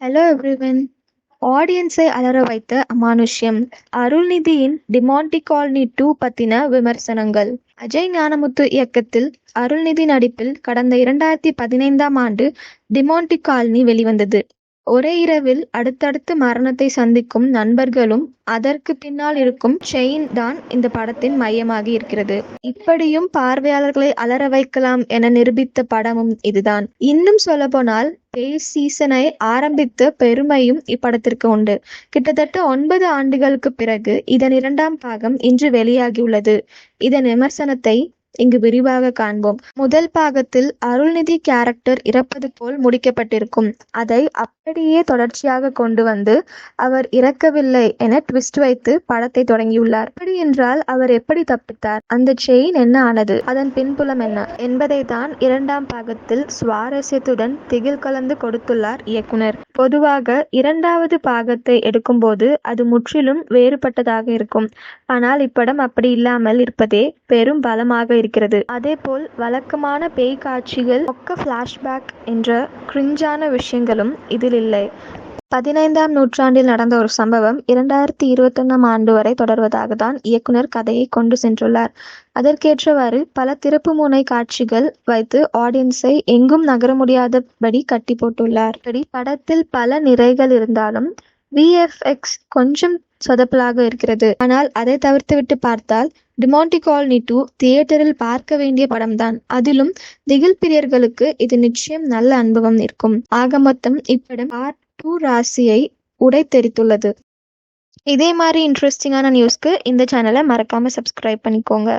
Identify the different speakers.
Speaker 1: Hello everyone ஆடியன்ஸை அலற வைத்த அமானுஷ்யம். அருள்நிதியின் டிமாண்டி காலனி டூ பத்தின விமர்சனங்கள். அஜய் ஞானமுத்து இயக்கத்தில் அருள்நிதி நடிப்பில் கடந்த இரண்டாயிரத்தி பதினைந்தாம் ஆண்டு டிமாண்டி காலனி வெளிவந்தது. ஒரே இரவில் அடுத்தடுத்து மரணத்தை சந்திக்கும் நண்பர்களும் அதற்கு பின்னால் இருக்கும் செயின் தான் இந்த படத்தின் மையமாகி இருக்கிறது. இப்படியும் பார்வையாளர்களை அலற வைக்கலாம் என நிரூபித்த படமும் இதுதான். இன்னும் சொல்லப்போனால் பேய் சீசனை ஆரம்பித்த பெருமையும் இப்படத்திற்கு உண்டு. கிட்டத்தட்ட ஒன்பது ஆண்டுகளுக்கு பிறகு இதன் இரண்டாம் பாகம் இன்று வெளியாகியுள்ளது. இதன் விமர்சனத்தை இங்கு விரிவாக காண்போம். முதல் பாகத்தில் அருள்நிதி கேரக்டர் இறப்பது போல் முடிக்கப்பட்டிருக்கும். அதை அப்படியே தொடர்ச்சியாக கொண்டு வந்து அவர் இறக்கவில்லை என ட்விஸ்ட் வைத்து படத்தை தொடங்கியுள்ளார். அப்படி என்றால் அவர் எப்படி தப்பித்தார்? அந்த செயின் என்ன ஆனது? அதன் பின்புலம் என்ன? என்பதை தான் இரண்டாம் பாகத்தில் சுவாரஸ்யத்துடன் திகில் கலந்து கொடுத்துள்ளார் இயக்குனர். பொதுவாக இரண்டாவது பாகத்தை எடுக்கும்போது அது முற்றிலும் வேறுபட்டதாக இருக்கும். ஆனால் இப்படம் அப்படி இல்லாமல் இருப்பதே பெரும் பலமாக இருக்கிறது. அதேபோல் வழக்கமான பேய் காட்சிகள் ஒக்க ஃப்ளாஷ்பேக் என்ற கிரிஞ்சான விஷயங்களும் இதில் இல்லை. பதினைந்தாம் நூற்றாண்டில் நடந்த ஒரு சம்பவம் இரண்டாயிரத்தி இருபத்தொன்னாம் ஆண்டு வரை தொடர்வதாக தான் இயக்குனர் கதையை கொண்டு சென்றுள்ளார். அதற்கேற்றவாறு பல திருப்புமுனை காட்சிகள் வைத்து ஆடியன்ஸை எங்கும் நகர முடியாதபடி கட்டி போட்டுள்ளார். படத்தில் பல நிறைகள் இருந்தாலும் விஎஃப்எக்ஸ் கொஞ்சம் சொதப்பலாக இருக்கிறது. ஆனால் அதை தவிர்த்துவிட்டு பார்த்தால் டிமாண்டி காலனி டூ தியேட்டரில் பார்க்க வேண்டிய படம்தான். அதிலும் திகில் பிரியர்களுக்கு இது நிச்சயம் நல்ல அனுபவம் இருக்கும் ஆக மொத்தம் இப்படம் பார்ட் டூ ராசியை உடைத்தெரித்துள்ளது. இதே மாதிரி இன்ட்ரெஸ்டிங்கான நியூஸ்க்கு இந்த சேனலை மறக்காம சப்ஸ்கிரைப் பண்ணிக்கோங்க.